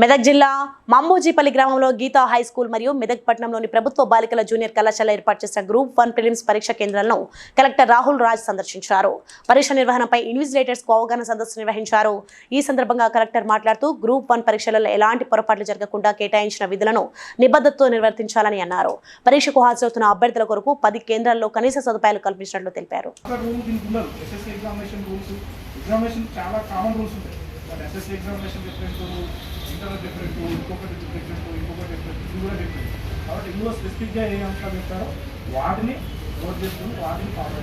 మెదక్ జిల్లా మంబోజీపల్లి గ్రామంలో Gita high school మరియు మెదక్ పట్టణంలోని ప్రభుత్వ బాలికల జూనియర్ కళాశాల ఏర్పాటు చేసిన గ్రూప్ వన్ ప్రిలిమ్స్ పరీక్ష కేంద్రాలను కలెక్టర్ రాహుల్ రాజ్ సందర్శించారు. పరీక్ష నిర్వహణపై ఇన్విజిలేటర్స్కు అవగాహన సదస్సు నిర్వహించారు. ఈ సందర్భంగా కలెక్టర్ మాట్లాడుతూ గ్రూప్ వన్ పరీక్షలలో ఎలాంటి పొరపాట్లు జరగకుండా కేటాయించిన విధులను నిబద్ధతతో నిర్వర్తించాలని అన్నారు. పరీక్షకు హాజరవుతున్న అభ్యర్థుల కొరకు పది కేంద్రాల్లో కనీస సదుపాయాలు కల్పించినట్లు తెలిపారు. ఎగ్జామినేషన్ చాలా కామన్ రూల్స్ ఉంటాయి. But examination different internal different ఇంకొకటి డిఫరెంట్ ఇంకొకటి డిఫరెంట్ ఇది కూడా డిఫరెంట్ కాబట్టి ఇందులో స్పెసిఫిక్గా ఏ అంశాలు చెప్తారో వాటిని నోట్ చేసుకుని వాటిని ఫాలో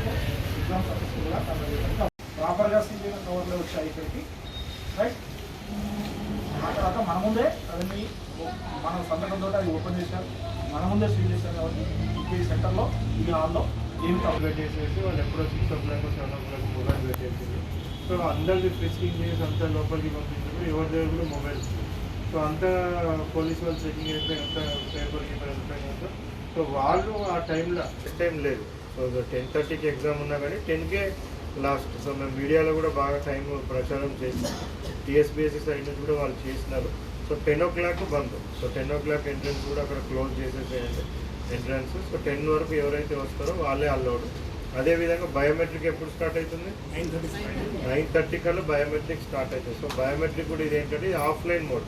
ఎగ్జామ్ సక్సెస్ఫుల్గా కండక్ట్ చేయడానికి ప్రాపర్గా సీజన్ కవర్లో వచ్చి అయిపోయి రైట్ ఆ తర్వాత మన ముందే అవన్నీ మన సందర్భంతో అది ఓపెన్ చేశారు. మన ముందే సీల్ చేశారు కాబట్టి ఈ సెంటర్లో ఈ హాల్లో ఏమి కంప్లీట్ చేసేసి వాళ్ళు ఎప్పుడో six o'clock seven o'clock mobile పెట్టేసింది సో అందరిది ఫ్రిస్కింగ్ చేసి అంతా లోపలికి పంపించారు. ఎవరి దగ్గర కూడా మొబైల్ సో అంతా పోలీస్ వాళ్ళు చెకింగ్ అయితే అంత పేపర్ గీపర్ వెళ్ళిపోయినాక సో వాళ్ళు ఆ టైంలో టైం లేదు. సో టెన్ థర్టీకి ఎగ్జామ్ ఉన్నా కానీ టెన్కే లాస్ట్ సో మేము మీడియాలో కూడా బాగా టైం ప్రచారం చేసి టీఎస్బిఎస్సి సైడ్ నుంచి కూడా వాళ్ళు చేసినారు. సో టెన్ ఓ క్లాక్ బంద్. So ten o'clock entrance కూడా అక్కడ క్లోజ్ చేసేసేయండి. ఎంట్రన్స్ సో టెన్ వరకు ఎవరైతే వస్తారో వాళ్ళే అల్లౌడ్ అదేవిధంగా బయోమెట్రిక్ ఎప్పుడు స్టార్ట్ అవుతుంది? నైన్ థర్టీ నైన్ థర్టీ కల్లా బయోమెట్రిక్ స్టార్ట్ అవుతుంది. సో బయోమెట్రిక్ కూడా ఇదేంటంటే offline mode